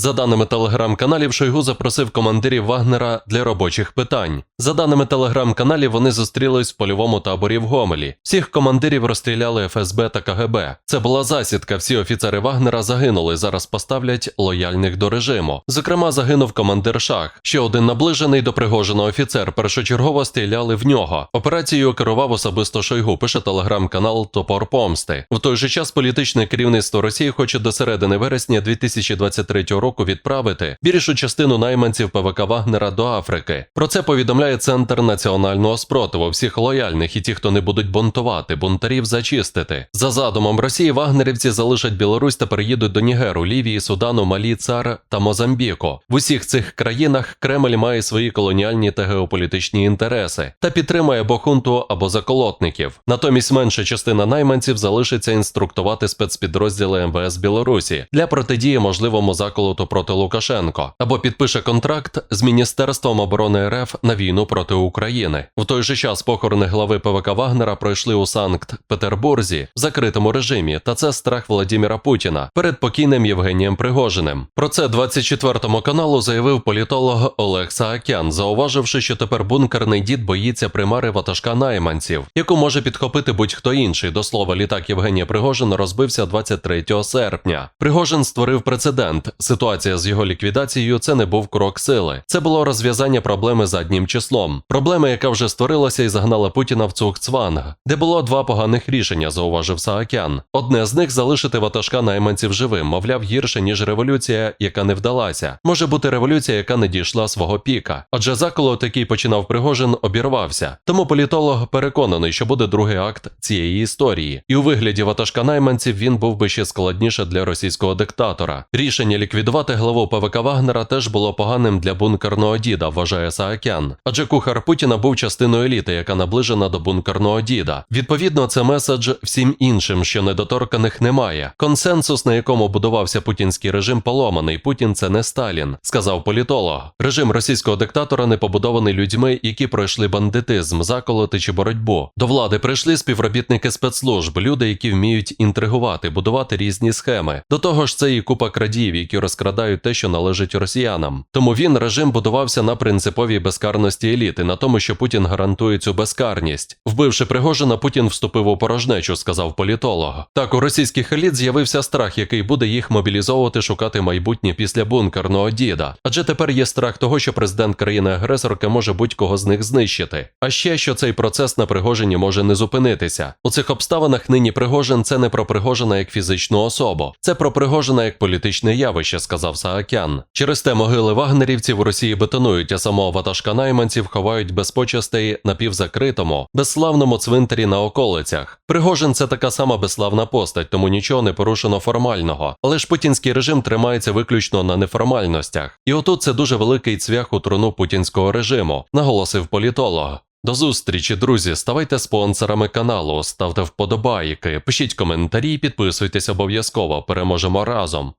За даними телеграм-каналів, Шойгу запросив командирів Вагнера для робочих питань. За даними телеграм-каналів, вони зустрілись в польовому таборі в Гомелі. Всіх командирів розстріляли ФСБ та КГБ. Це була засідка. Всі офіцери Вагнера загинули. Зараз поставлять лояльних до режиму. Зокрема, загинув командир Шах. Ще один наближений до Пригожина офіцер. Першочергово стріляли в нього. Операцією керував особисто Шойгу. Пише телеграм-канал Топор Помсти. В той же час політичне керівництво Росії хоче до середини вересня 2023 року відправити більшу частину найманців ПВК Вагнера до Африки. Про це повідомляє Центр національного спротиву. Всіх лояльних і ті, хто не будуть бунтувати, бунтарів зачистити. За задумом Росії вагнерівці залишать Білорусь та переїдуть до Нігеру, Лівії, Судану, Малі, Цар та Мозамбіку. В усіх цих країнах Кремль має свої колоніальні та геополітичні інтереси та підтримує або хунту або заколотників. Натомість менша частина найманців залишиться інструктувати спецпідрозділи МВС Білорусі для протидії можливому заколоту проти Лукашенко або підпише контракт з Міністерством оборони РФ на війну проти України. В той же час похорони глави ПВК Вагнера пройшли у Санкт-Петербурзі в закритому режимі, та це страх Владіміра Путіна перед покійним Євгенієм Пригожиним. Про це 24 каналу заявив політолог Олег Саакян, зауваживши, що тепер бункерний дід боїться примари ватажка найманців, яку може підхопити будь-хто інший. До слова, літак Євгенія Пригожина розбився 23 серпня. Пригожин створив прецедент. Ситуація з його ліквідацією це не був крок сили. Це було розв'язання проблеми заднім числом. Проблема, яка вже створилася і загнала Путіна в цугцванг, де було два поганих рішення, зауважив Саакян. Одне з них залишити ватажка найманців живим, мовляв, гірше ніж революція, яка не вдалася. Може бути революція, яка не дійшла свого піка. Адже заколот, який починав Пригожин, обірвався. Тому політолог переконаний, що буде другий акт цієї історії, і у вигляді ватажка найманців він був би ще складніше для російського диктатора. Рішення ліквідувати главу ПВК Вагнера теж було поганим для бункерного діда, вважає Саакян. Адже кухар Путіна був частиною еліти, яка наближена до бункерного діда. Відповідно, це меседж всім іншим, що недоторканих немає. Консенсус, на якому будувався путінський режим, поломаний. Путін це не Сталін, сказав політолог. Режим російського диктатора не побудований людьми, які пройшли бандитизм, заколоти чи боротьбу. До влади прийшли співробітники спецслужб, люди, які вміють інтригувати, будувати різні схеми. До того ж, це і купа крадіїв, які розкрадають те, що належить росіянам. Тому він режим будувався на принциповій безкарності еліти, на тому, що Путін гарантує цю безкарність. Вбивши Пригожина, Путін вступив у порожнечу, сказав політолог. Так, у російських еліт з'явився страх, який буде їх мобілізовувати, шукати майбутнє після бункерного діда. Адже тепер є страх того, що президент країни-агресорки може будь-кого з них знищити. А ще що цей процес на Пригожині може не зупинитися. У цих обставинах нині Пригожин це не про Пригожина як фізичну особу, це про Пригожина як політичне явище, сказав Саакян. Через те могили вагнерівців у Росії бетонують, а самого ватажка найманців ховають без почестей на півзакритому, безславному цвинтарі на околицях. Пригожин це така сама безславна постать, тому нічого не порушено формального. Але ж путінський режим тримається виключно на неформальностях. І отут це дуже великий цвях у труну путінського режиму, наголосив політолог. До зустрічі, друзі. Ставайте спонсорами каналу, ставте вподобайки, пишіть коментарі, підписуйтесь обов'язково. Переможемо разом.